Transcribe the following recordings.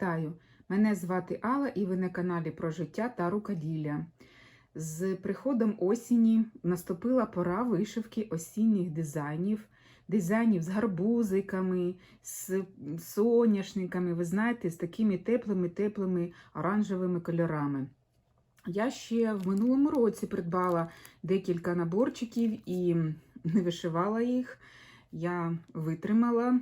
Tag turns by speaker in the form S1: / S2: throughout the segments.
S1: Вітаю! Мене звати Алла і ви на каналі про життя та рукоділля. З приходом осені наступила пора вишивки осінніх дизайнів, дизайнів з гарбузиками, з соняшниками, ви знаєте, з такими теплими-теплими оранжевими кольорами. Я ще в минулому році придбала декілька наборчиків і не вишивала їх. Я витримала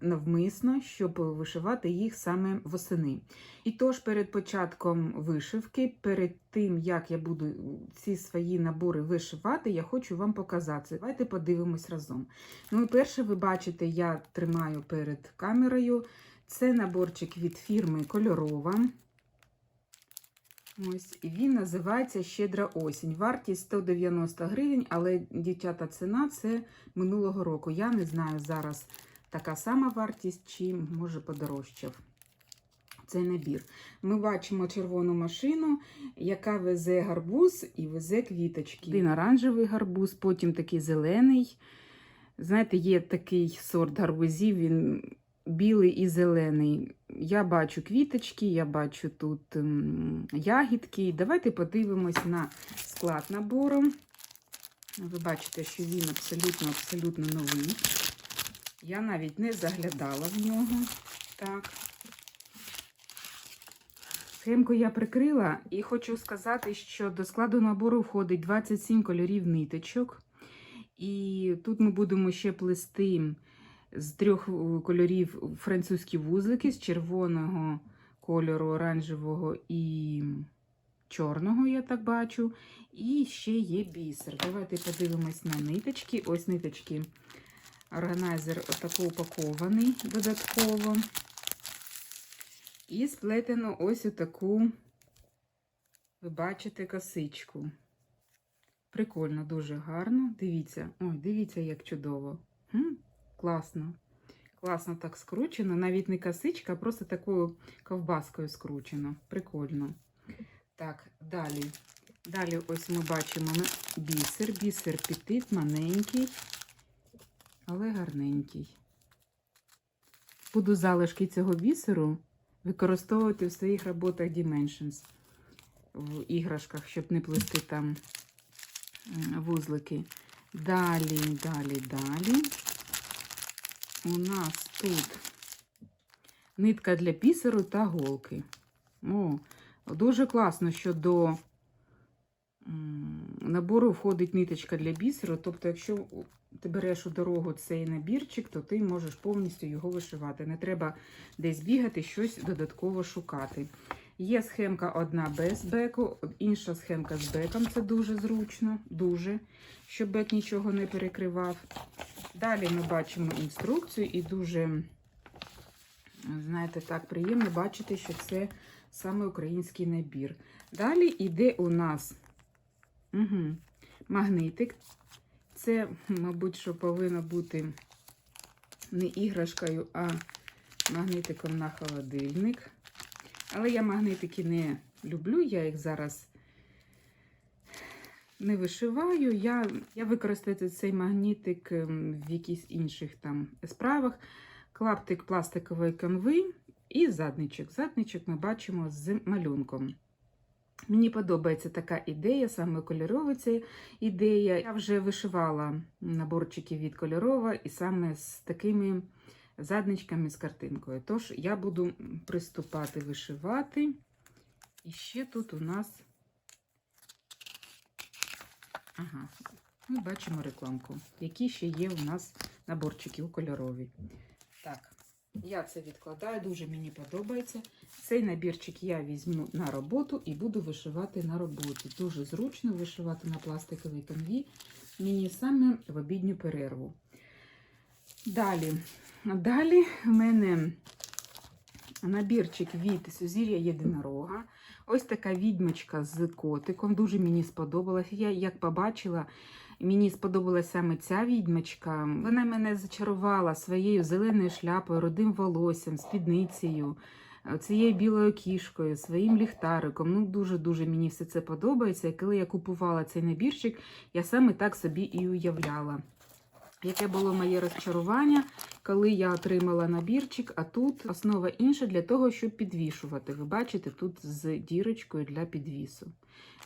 S1: навмисно, щоб вишивати їх саме восени. І тож перед початком вишивки, перед тим, як я буду ці свої набори вишивати, я хочу вам показати. Давайте подивимось разом. Ну перше, ви бачите, я тримаю перед камерою. Це наборчик від фірми Кольорова. Ось, він називається Щедра осінь. Вартість 190 гривень, але, дівчата, ціна це минулого року. Я не знаю зараз така сама вартість, чи може подорожчав цей набір. Ми бачимо червону машину, яка везе гарбуз і везе квіточки. Один оранжевий гарбуз, потім такий зелений. Знаєте, є такий сорт гарбузів, він білий і зелений. Я бачу квіточки, я бачу тут ягідки. Давайте подивимось на склад набору. Ви бачите, що він абсолютно-абсолютно новий. Я навіть не заглядала в нього. Так. Схемку я прикрила і хочу сказати, що до складу набору входить 27 кольорів ниточок. І тут ми будемо ще плести з трьох кольорів французькі вузлики з червоного кольору, оранжевого і чорного, я так бачу. І ще є бісер. Давайте подивимось на ниточки. Ось ниточки. Органайзер отако упакований додатково. І сплетено ось отаку, ви бачите, косичку. Прикольно, дуже гарно. Дивіться, ой, дивіться, як чудово. Хм, Класно. Класно так скручено. Навіть не косичка, а просто такою ковбаскою скручено. Прикольно. Так, далі. Далі ось ми бачимо бісер. Бісер петит, маленький, але гарненький. Буду залишки цього бісеру використовувати в своїх роботах Dimensions в іграшках, щоб не плести там вузлики. Далі, далі, далі. У нас тут нитка для бісеру та голки. О, дуже класно, що до набору входить ниточка для бісеру. Тобто, якщо ти береш у дорогу цей набірчик, то ти можеш повністю його вишивати. Не треба десь бігати, щось додатково шукати. Є схемка одна без беку, інша схемка з беком. Це дуже зручно, дуже, щоб бек нічого не перекривав. Далі ми бачимо інструкцію і дуже, знаєте, так, приємно бачити, що це саме український набір. Далі йде у нас угу, магнитик. Це, мабуть, що повинно бути не іграшкою, а магнитиком на холодильник. Але я магнитики не люблю, я їх зараз не вишиваю. Я я використаю цей магнітик в якихось інших там справах. Клаптик пластикової канви і задничок. Задничок ми бачимо з малюнком. Мені подобається така ідея, саме кольорова ця ідея. Я вже вишивала наборчики від кольорова і саме з такими задничками з картинкою. Тож я буду приступати вишивати. І ще тут у нас, ага, ми бачимо рекламку, які ще є у нас наборчики у кольорові. Так, я це відкладаю, дуже мені подобається. Цей набірчик я візьму на роботу і буду вишивати на роботі. Дуже зручно вишивати на пластиковій канві. Мені саме в обідню перерву. Далі, Далі в мене набірчик від Сузір'я Єдинорога. Ось така відьмочка з котиком. Дуже мені сподобалась. Я, як побачила, мені сподобалася саме ця відьмачка. Вона мене зачарувала своєю зеленою шляпою, родим волоссям, спідницею, цією білою кішкою, своїм ліхтариком. Ну, Дуже-дуже мені все це подобається. І коли я купувала цей набірчик, я саме так собі і уявляла. Яке було моє розчарування, коли я отримала набірчик, а тут основа інша для того, щоб підвішувати. Ви бачите, тут з дірочкою для підвісу.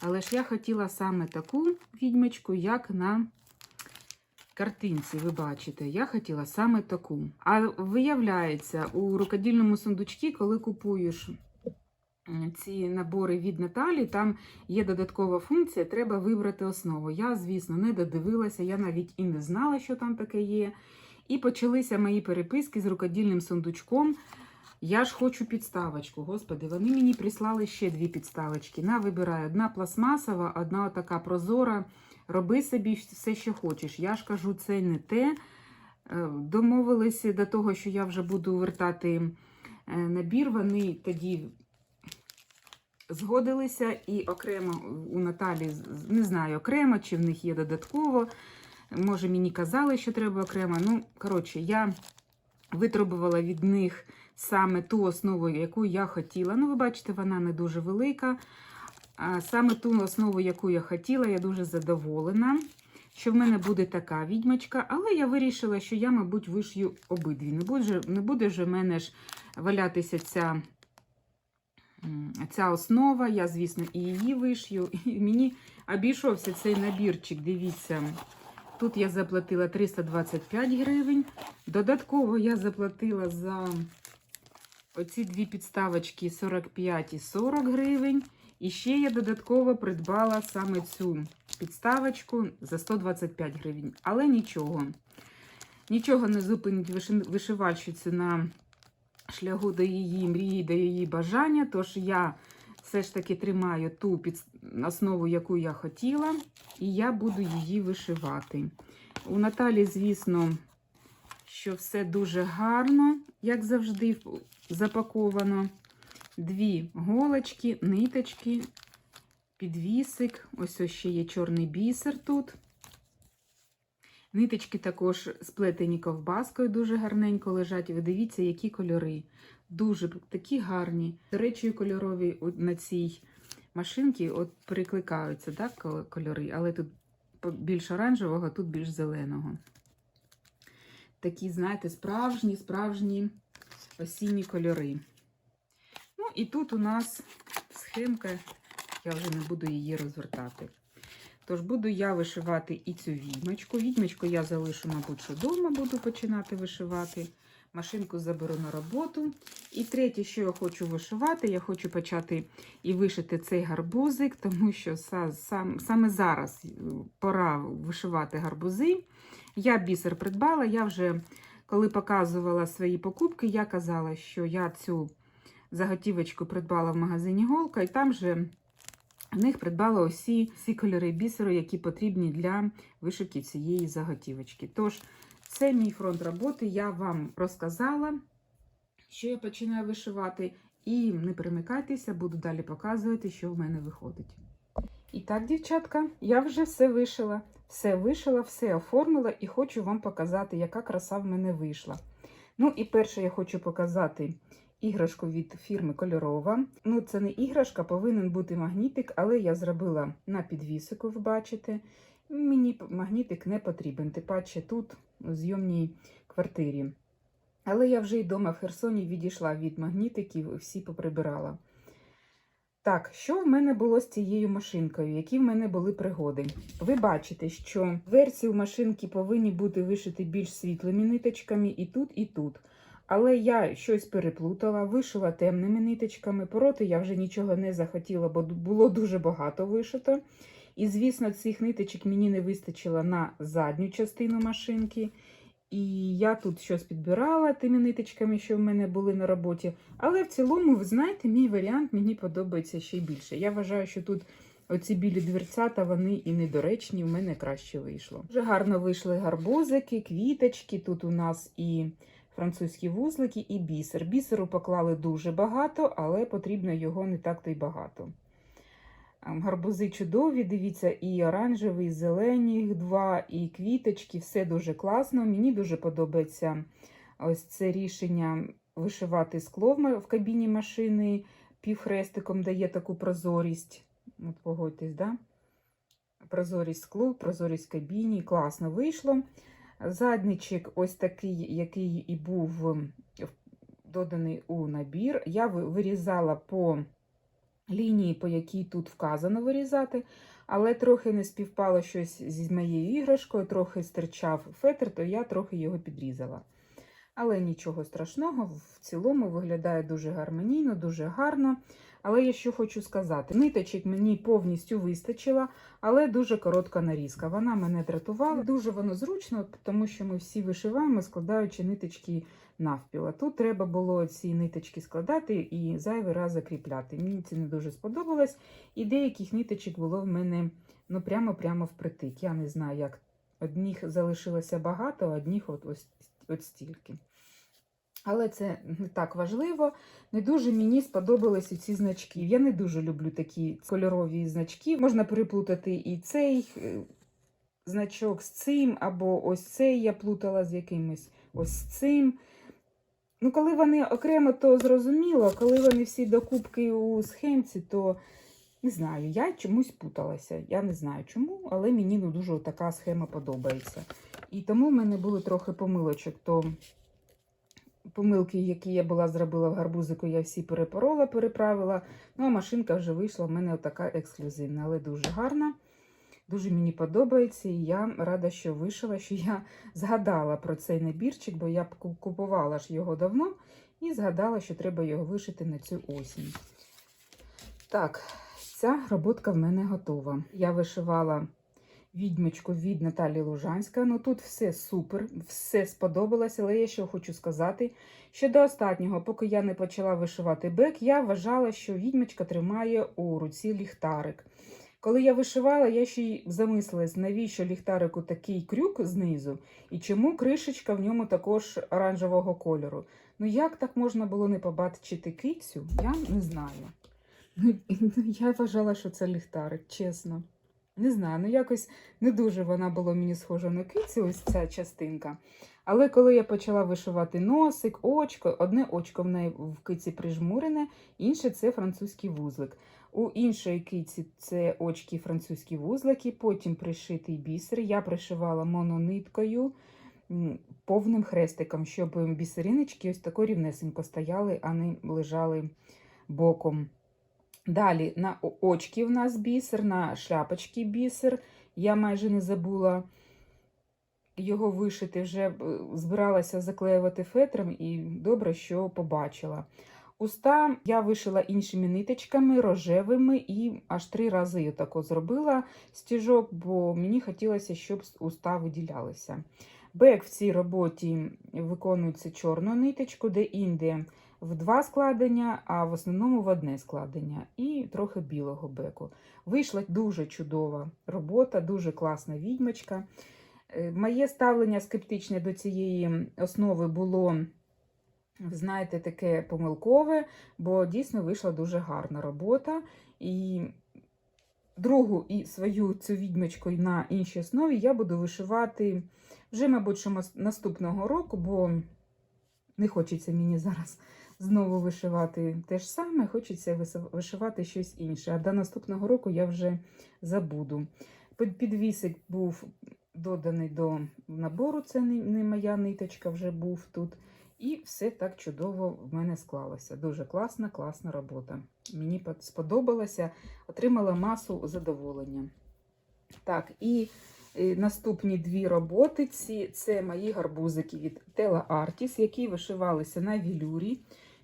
S1: Але ж я хотіла саме таку відьмочку, як на картинці, ви бачите, я хотіла саме таку. А виявляється, у рукодільному сундучці, коли купуєш ці набори від Наталі, там є додаткова функція, треба вибрати основу. Я, звісно, не додивилася, я навіть і не знала, що там таке є. І почалися мої переписки з рукодільним сундучком. Я ж хочу підставочку. Господи, вони мені прислали ще дві підставочки. На, вибирай, одна пластмасова, одна така прозора. Роби собі все, що хочеш. Я ж кажу, це не те. Е, Домовилися до того, що я вже буду вертати е, набір. Вони тоді згодилися і окремо у Наталі, не знаю, окремо, чи в них є додатково. Може, мені казали, що треба окремо. Ну, коротше, я витребувала від них саме ту основу, яку я хотіла. Ну, ви бачите, вона не дуже велика. А саме ту основу, яку я хотіла, я дуже задоволена, що в мене буде така відьмочка. Але я вирішила, що я, мабуть, вишью обидві. Не буде, не буде вже в мене ж валятися ця, ця основа. Я, звісно, і її вишью. І мені обійшовся цей набірчик, дивіться. Тут я заплатила 325 гривень. Додатково я заплатила за оці дві підставочки 45 і 40 гривень. І ще я додатково придбала саме цю підставочку за 125 гривень. Але нічого. Нічого не зупинить виши- вишивальщицю на шляху до її мрії, до її бажання. Тож я все ж таки тримаю ту під... основу, яку я хотіла, і я буду її вишивати. У Наталі, звісно, що все дуже гарно, як завжди, запаковано. Дві голочки, ниточки, підвісик. Ось ось ще є чорний бісер тут. Ниточки також сплетені ковбаскою, дуже гарненько лежать. Ви дивіться, які кольори. Дуже такі гарні. До речі, кольорові на цій машинці от перекликаються так, кольори, але тут більш оранжевого, тут більш зеленого. Такі, знаєте, справжні, справжні осінні кольори. Ну, і тут у нас схемка, я вже не буду її розвертати. Тож буду я вишивати і цю відьмочку. Відьмочку я залишу, мабуть, що вдома буду починати вишивати. Машинку заберу на роботу. І третє, що я хочу вишивати, я хочу почати і вишити цей гарбузик, тому що сам, саме зараз е, пора вишивати гарбузи. Я бісер придбала, я вже коли показувала свої покупки, я казала, що я цю заготівочку придбала в магазині Голка, і там же в них придбала усі всі кольори бісеру, які потрібні для вишивки цієї заготівочки. Тож, це мій фронт роботи. Я вам розказала, що я починаю вишивати. І не перемикайтеся, буду далі показувати, що в мене виходить. І так, дівчатка, я вже все вишила. Все вишила, все оформила і хочу вам показати, яка краса в мене вийшла. Ну, і перше, я хочу показати іграшку від фірми Кольорова. Ну, це не іграшка, повинен бути магнітик, але я зробила на підвісику, ви бачите. Мені магнітик не потрібен, тим паче тут, у зйомній квартирі. Але я вже й вдома в Херсоні відійшла від магнітиків, всі поприбирала. Так, що в мене було з цією машинкою? Які в мене були пригоди? Ви бачите, що версії у машинки повинні бути вишиті більш світлими ниточками і тут, і тут. Але я щось переплутала, вишила темними ниточками. Проти я вже нічого не захотіла, бо було дуже багато вишито. І, звісно, цих ниточок мені не вистачило на задню частину машинки. І я тут щось підбирала тими ниточками, що в мене були на роботі. Але в цілому, ви знаєте, мій варіант мені подобається ще більше. Я вважаю, що тут оці білі дверцята, вони і недоречні, в мене краще вийшло. Дуже гарно вийшли гарбузики, квіточки. Тут у нас і французькі вузлики, і бісер. Бісеру поклали дуже багато, але потрібно його не так-то й багато. Ем, Гарбузи чудові, дивіться, і оранжевий, і зелені їх два, і квіточки, все дуже класно. Мені дуже подобається ось це рішення вишивати скло в кабіні машини, півхрестиком дає таку прозорість. От погодьтесь, да? Прозорість склу, прозорість кабіні. Класно вийшло. Задничок ось такий, який і був доданий у набір. Я вирізала по лінії, по якій тут вказано вирізати, але трохи не співпало щось зі моєю іграшкою, трохи стирчав фетр, то я трохи його підрізала. Але нічого страшного, в цілому виглядає дуже гармонійно, дуже гарно. Але я що хочу сказати: ниточок мені повністю вистачило, але дуже коротка нарізка. Вона мене дратувала. Дуже воно зручно, тому що ми всі вишиваємо, складаючи ниточки навпіл. А тут треба було ці ниточки складати і зайвий раз закріпляти. Мені це не дуже сподобалось. І деяких ниточок було в мене ну прямо-прямо впритик. Я не знаю, як одних залишилося багато, а одних от ось от стільки. Але це не так важливо. Не дуже мені сподобалися ці значки. Я не дуже люблю такі кольорові значки. Можна переплутати і цей е, значок з цим, або ось цей я плутала з якимось ось цим. Ну, коли вони окремо, то зрозуміло, коли вони всі докупки у схемці, то не знаю, я чомусь путалася. Я не знаю чому, але мені ну, дуже така схема подобається. І тому в мене були трохи помилочок. То помилки, які я була зробила в гарбузику, я всі перепорола, переправила. Ну, а машинка вже вийшла в мене така ексклюзивна, але дуже гарна. Дуже мені подобається, і я рада, що вишила, що я згадала про цей набірчик, бо я купувала ж його давно і згадала, що треба його вишити на цю осінь. Так, ця роботка в мене готова. Я вишивала відьмочку від Наталі Лужанська. Ну тут все супер, все сподобалось, але я ще хочу сказати, що до останнього, поки я не почала вишивати бек, я вважала, що відьмочка тримає у руці ліхтарик. Коли я вишивала, я ще й замислилась, навіщо ліхтарику такий крюк знизу, і чому кришечка в ньому також оранжевого кольору. Ну як так можна було не побачити кицю, я не знаю. Ну, Я вважала, що це ліхтарик, чесно. Не знаю, ну якось не дуже вона була мені схожа на кицю, ось ця частинка. Але коли я почала вишивати носик, очко, одне очко в неї в киці прижмурене, інше це французький вузлик. У іншої киці це очки французькі вузлики, потім пришитий бісер. Я пришивала монониткою повним хрестиком, щоб бісериночки ось тако рівнесенько стояли, а не лежали боком. Далі на очки в нас бісер, на шляпочки бісер. Я майже не забула його вишити, вже е, збиралася заклеювати фетром, і добре, що побачила. Уста я вишила іншими ниточками, рожевими, і аж три рази я тако зробила стіжок, бо мені хотілося, щоб уста виділялися. Бек в цій роботі виконується чорною ниточкою, де інде в два складення, а в основному в одне складення, і трохи білого беку. Вийшла дуже чудова робота, дуже класна відьмочка. Е, Моє ставлення скептичне до цієї основи було, знаєте, таке помилкове, бо дійсно вийшла дуже гарна робота. І другу і свою цю відьмочку на іншій основі я буду вишивати вже, мабуть, що наступного року, бо не хочеться мені зараз знову вишивати те ж саме, хочеться вишивати щось інше. А до наступного року я вже забуду. Підвісик був доданий до набору, це не, моя ниточка вже був тут. І все так чудово в мене склалося. Дуже класна, класна робота. Мені по- сподобалося, отримала масу задоволення. Так, і наступні дві роботи це мої гарбузики від Tela Artis, які вишивалися на вілюрі.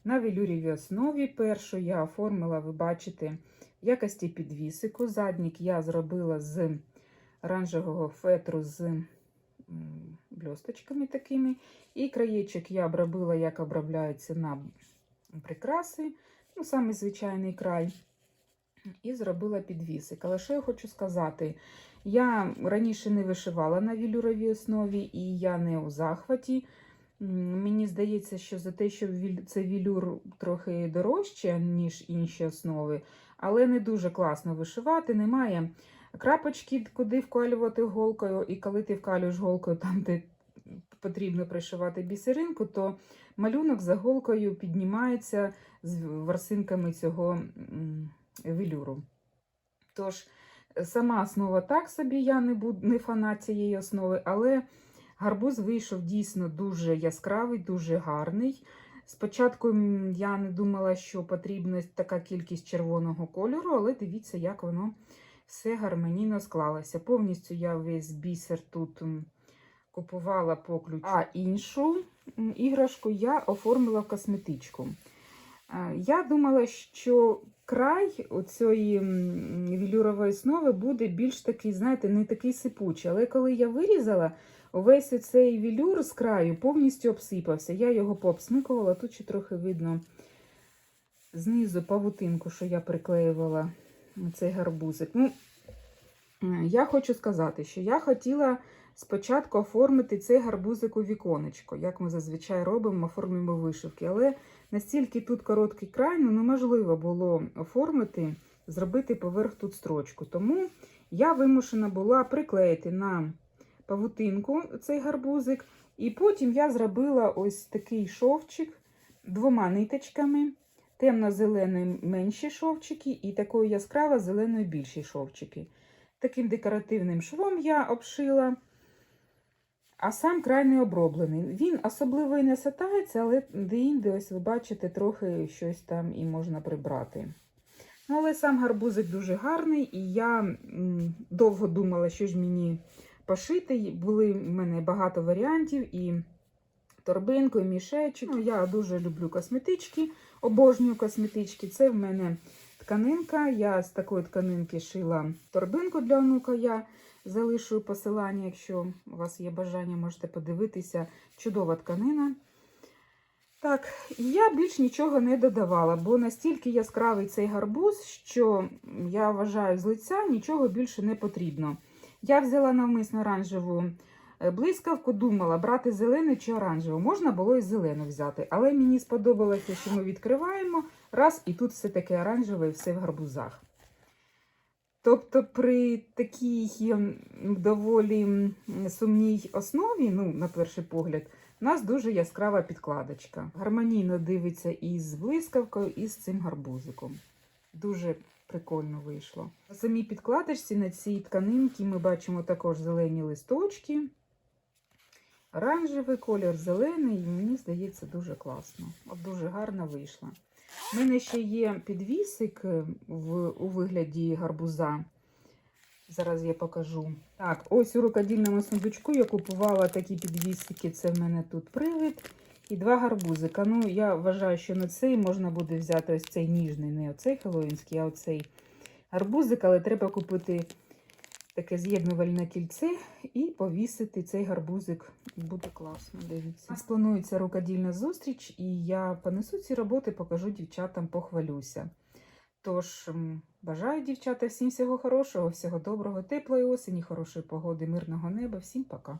S1: На вілюрівій основі першу я оформила, ви бачите, в якості підвісику. Заднік я зробила з оранжевого фетру з бльосточками такими. І краєчок я обробила, як обробляється на прикраси, ну, саме звичайний край. І зробила підвісик. Але що я хочу сказати? Я раніше не вишивала на вілюровій основі, і я не у захваті. Мені здається, що за те, що це вілюр трохи дорожче, ніж інші основи, але не дуже класно вишивати. Немає крапочки, куди вкалювати голкою, і коли ти вкалюєш голкою там, де потрібно пришивати бісеринку, то малюнок за голкою піднімається з ворсинками цього м, велюру. Тож, сама основа так собі, я не, буд, не фанат цієї основи, але Гарбуз вийшов дійсно дуже яскравий, дуже гарний. Спочатку я не думала, що потрібна така кількість червоного кольору, але дивіться, як воно все гармонійно склалося. Повністю я весь бісер тут купувала по ключу. А іншу іграшку я оформила в косметичку. Е, Я думала, що край оцієї м, вілюрової основи буде більш такий, знаєте, не такий сипучий. Але коли я вирізала, увесь цей вілюр з краю повністю обсипався. Я його пообсмикувала, тут ще трохи видно знизу павутинку, що я приклеювала цей гарбузик. Ну, е, я хочу сказати, що я хотіла спочатку оформити цей гарбузик у віконечко, як ми зазвичай робимо, оформлюємо вишивки. Але настільки тут короткий край, ну неможливо було оформити, зробити поверх тут строчку. Тому я вимушена була приклеїти на павутинку цей гарбузик. І потім я зробила ось такий шовчик двома ниточками. Темно-зеленої менші шовчики і такої яскраво зеленої більші шовчики. Таким декоративним швом я обшила, а сам край не оброблений. Він особливо і не сатається, але де-інде, ось ви бачите, трохи щось там і можна прибрати. Ну, але сам гарбузик дуже гарний, і я довго думала, що ж мені пошити. Були в мене багато варіантів і торбинку, і мішечок. Ну, я дуже люблю косметички, обожнюю косметички. Це в мене тканинка. Я з такої тканинки шила торбинку для онука. Я залишу посилання, якщо у вас є бажання, можете подивитися. Чудова тканина. Так, я більш нічого не додавала, бо настільки яскравий цей гарбуз, що я вважаю, з лиця нічого більше не потрібно. Я взяла навмисно оранжеву е, блискавку, думала, брати зелену чи оранжеву. Можна було і зелену взяти, але мені сподобалося, що ми відкриваємо раз, і тут все таке оранжеве і все в гарбузах. Тобто при такій доволі сумній основі, ну, на перший погляд, у нас дуже яскрава підкладочка. Гармонійно дивиться і з блискавкою, і з цим гарбузиком. Дуже прикольно вийшло. На самій підкладочці на цій тканинці ми бачимо також зелені листочки. Оранжевий колір, зелений, і мені здається, дуже класно. От дуже гарно вийшло. У мене ще є підвісик е, в, у вигляді гарбуза. Зараз я покажу. Так, ось у рукодільному сундучку я купувала такі підвісики. Це в мене тут привид. І два гарбузика. Ну, я вважаю, що на цей можна буде взяти ось цей ніжний, не оцей хеллоїнський, а оцей гарбузик, але треба купити таке з'єднувальне кільце і повісити цей гарбузик. Буде класно, дивіться. У нас планується рукодільна зустріч, і я понесу ці роботи, покажу дівчатам, похвалюся. Тож, бажаю дівчата всім всього хорошого, всього доброго, теплої осені, хорошої погоди, мирного неба. Всім пока.